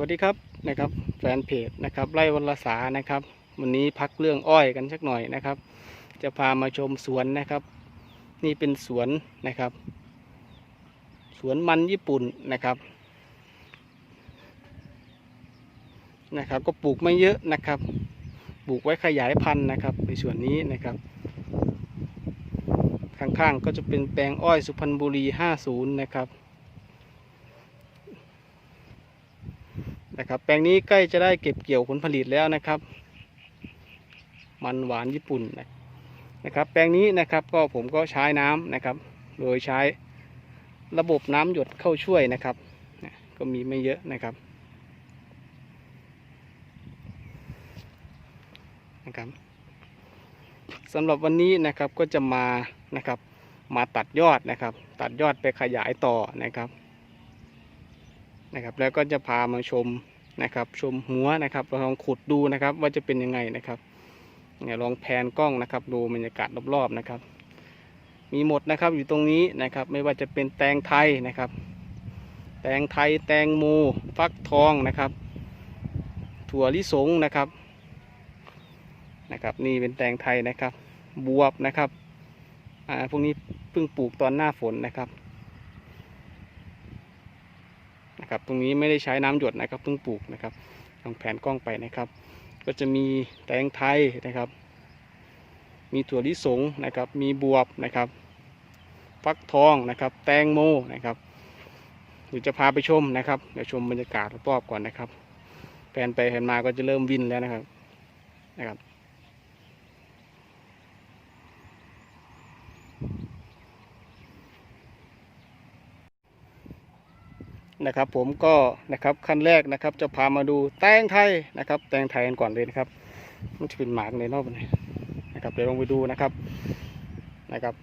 วัสดีครับนะครับแฟนเพจนะครับไร่วรสานะครับ วันนี้พักเรื่องอ้อยกันสักหน่อยนะครับ จะพามาชมสวนนะครับ นี่เป็นสวนนะครับ สวนมันญี่ปุ่นนะครับนะครับ ก็ปลูกไม่เยอะนะครับปลูกไว้ขยายพันธุ์นะครับ ในส่วนนี้นะครับ ข้างๆก็จะเป็นแปลงอ้อยสุพรรณบุรี 50 นะครับ นะครับ แปลงนี้ใกล้จะได้เก็บเกี่ยวผลผลิตแล้วนะครับ มันหวานญี่ปุ่นนะครับ แปลงนี้นะครับก็ผมก็ใช้น้ำนะครับ โดยใช้ระบบน้ำหยดเข้าช่วยนะครับ ก็มีไม่เยอะนะครับนะครับสำหรับวันนี้นะครับก็จะมานะครับ มาตัดยอดนะครับ ตัดยอดไปขยายต่อนะครับ นะครับ แล้วก็จะพามาชมนะครับ ชมหัวนะครับลองขุดดูนะครับ ว่าจะเป็นยังไงนะครับเนี่ยลองแผนกล้องนะครับ ดูบรรยากาศรอบๆนะครับ มีหมดนะครับอยู่ตรงนี้นะครับ ไม่ว่าจะเป็นแตงไทยนะครับ แตงไทยแตงโมฟักทองนะครับ ถั่วลิสงนะครับนะครับ นี่เป็นแตงไทยนะครับ บวบนะครับอ่าพวกนี้เพิ่งปลูกตอนหน้าฝนนะครับ นะครับ ตรงนี้ไม่ได้ใช้น้ำหยดนะครับเพิ่งปลูกนะครับลองแผนกล้องไปนะครับ ก็จะมีแตงไทยนะครับ มีถั่วลิสงนะครับ มีบวบนะครับฟักทองนะครับ แตงโมนะครับเดี๋ยวจะพาไปชมนะครับเดี๋ยวชมบรรยากาศรอบๆก่อนนะครับแผนไปแผนมาก็จะเริ่มวินแล้วนะครับนะครับ นะครับ ผมก็นะครับขั้นแรกนะครับ จะพามาดูแตงไทยนะครับ แตงไทยกันก่อนเลยนะครับมันจะเป็นหมากในรอบนี้นะครับเดี๋ยวลองไปดูนะครับนะครับ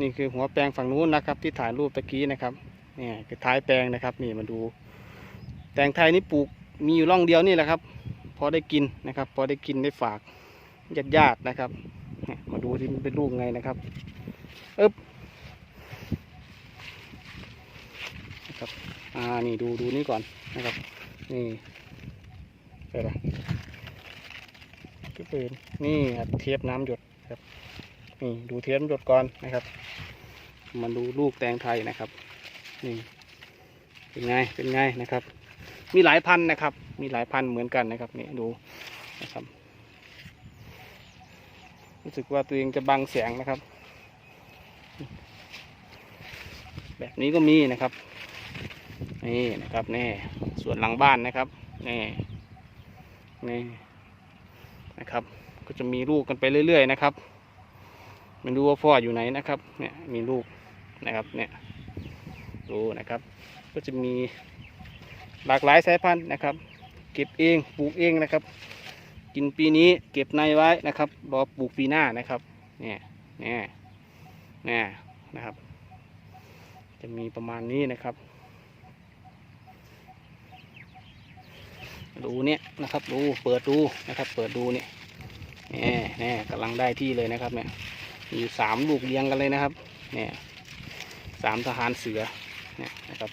นี่คือหัวแปลงฝั่งนู้นนะครับ ที่ถ่ายรูปตะกี้นะครับนี่คือท้ายแปลงนะครับ นี่มาดู แตงไทยนี่ปลูกมีอยู่ร่องเดียวนี่แหละครับ พอได้กินนะครับ พอได้กินได้ฝากญาติญาตินะครับ มาดูที่มันเป็นลูกไงนะครับอึ๊บนะครับ อ่านี่ดูดูนี่ก่อนนะครับนี่ใช่ละก็เป็นนี่ครับเทียบน้ำหยดครับนี่ดูเทียบน้ำหยดก่อนนะครับมาดูลูกแตงไทยนะครับ นี่เป็นไงเป็นไงนะครับ มีหลายพันนะครับ มีหลายพันเหมือนกันนะครับนี่ดูนะครับรู้สึกว่าตัวเองจะบังแสงนะครับ แบบนี้ก็มีนะครับ นี่นะครับนี่ส่วนหลังบ้านนะครับนี่นี่นะครับ ก็จะมีลูกกันไปเรื่อย ๆ นะครับไม่รู้ว่าพ่ออยู่ไหนนะครับ เนี่ยมีลูกนะครับเนี่ยดูนะครับ ก็จะมีหลากหลายสายพันธุ์นะครับ เก็บเองปลูกเองนะครับ กินปีนี้เก็บในไว้นะครับรอปลูกปีหน้านะครับเนี่ยเนี่ยเนี่ยนะครับ จะมีประมาณนี้นะครับ ดูเนี่ยนะครับดูเปิดดูนะครับ เปิดดูเนี่ยเนี่ยเนี่ยกำลังได้ที่เลยนะครับเนี่ยมีอยู่สามลูกเรียงกันเลยนะครับเนี่ยสามทหารเสือเนี่ยนะครับ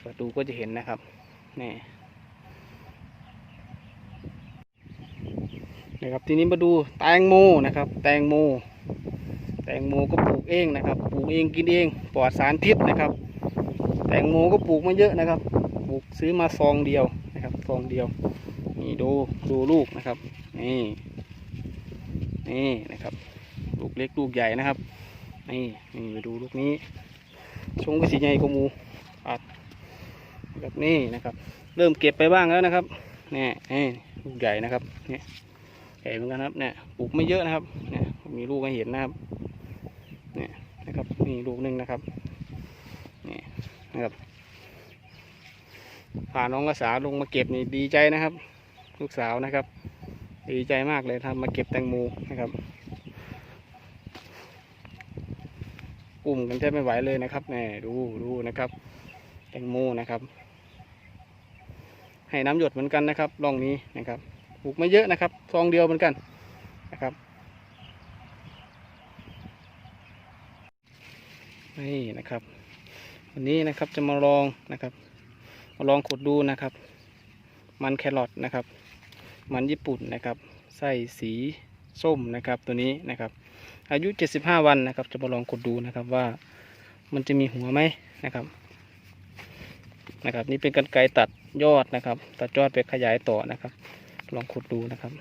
เปิดดูก็จะเห็นนะครับเนี่ยนะครับทีนี้มาดูแตงโมนะครับ แตงโม แตงโมก็ปลูกเองนะครับ ปลูกเองกินเองปลอดสารพิษนะครับ แตงโมก็ปลูกม่เยอะนะครับ ปลูกซื้อมาซองเดียว องเดียว นี่ดูดูลูกนะครับ นี่ นี่นะครับ ลูกเล็กลูกใหญ่นะครับ นี่นี่ไปดูลูกนี้ชงก็สีใหญ่กว่าหมูปัดแบบนี้นะครับ เริ่มเก็บไปบ้างแล้วนะครับนี่นี่ลูกใหญ่นะครับนี่ใหญ่เหมือนกันครับเนี่ยปลูกไม่เยอะนะครับเนี่ยมีลูกให้เห็นนะครับเนี่ยนะครับนี่ลูกหนึ่งนะครับนี่นะครับ พาน้องกระสาลงมาเก็บนี่ดีใจนะครับ ลูกสาวนะครับ ดีใจมากเลยทำมาเก็บแตงโมนะครับกลุ่มกันแทบไม่ไหวเลยนะครับแน่ดูดูนะครับ แตงโมนะครับ ให้น้ำหยดเหมือนกันนะครับร่องนี้นะครับปลูกไม่เยอะนะครับซองเดียวเหมือนกันนะครับนี่นะครับ วันนี้นะครับจะมาลองนะครับ ลองขุดดูนะครับ มันแครอทนะครับ มันญี่ปุ่นนะครับไส้สีส้มนะครับตัวนี้นะครับ อายุ 75 วันนะครับ จะมาลองกดดูนะครับว่ามันจะมีหัวไหมนะครับนะครับ นี่เป็นกันไกรตัดยอดนะครับ ตัดยอดไปขยายต่อนะครับ ลองขุดดูนะครับ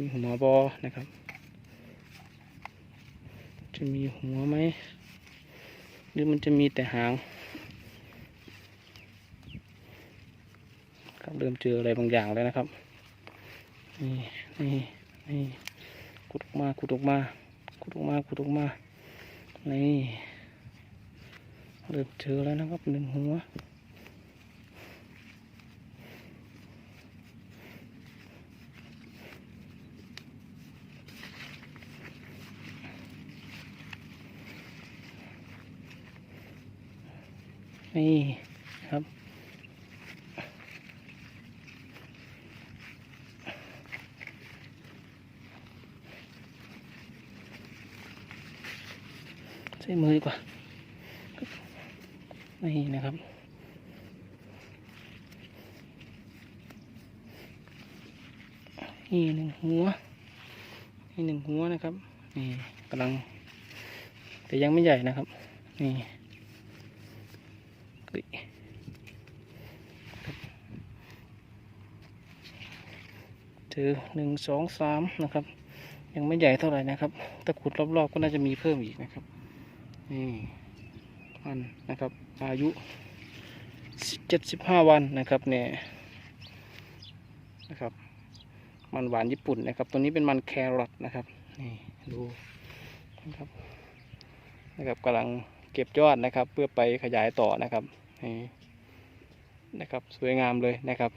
มีหัวบอนะครับ จะมีหัวไหมหรือมันจะมีแต่หาง ครับเริ่มเจออะไรบางอย่างแล้วนะครับ นี่นี่นี่ขุดออกมาขุดออกมาขุดออกมาขุดออกมานี่เริ่มเจอแล้วนะครับหนึ่งหัวนี่ครับ ช้มือดีกว่า นี่นะครับ นี่หนึ่งหัว นี่หนึ่งหัวนะครับ นี่กำลัง แต่ยังไม่ใหญ่นะครับ นี่เฮ้ยเจอหนึ่งสองสามนะครับ ยังไม่ใหญ่เท่าไหร่นะครับ ตะขุดรอบๆก็น่าจะมีเพิ่มอีกนะครับ นี่มันนะครับ อายุเจ็ดสิบห้าวันนะครับเนี่ยนะครับ มันหวานญี่ปุ่นนะครับ ตัวนี้เป็นมันแครอทนะครับนี่ดูนะครับนะครับกำลังเก็บยอดนะครับ เพื่อไปขยายต่อนะครับนี่นะครับ สวยงามเลยนะครับ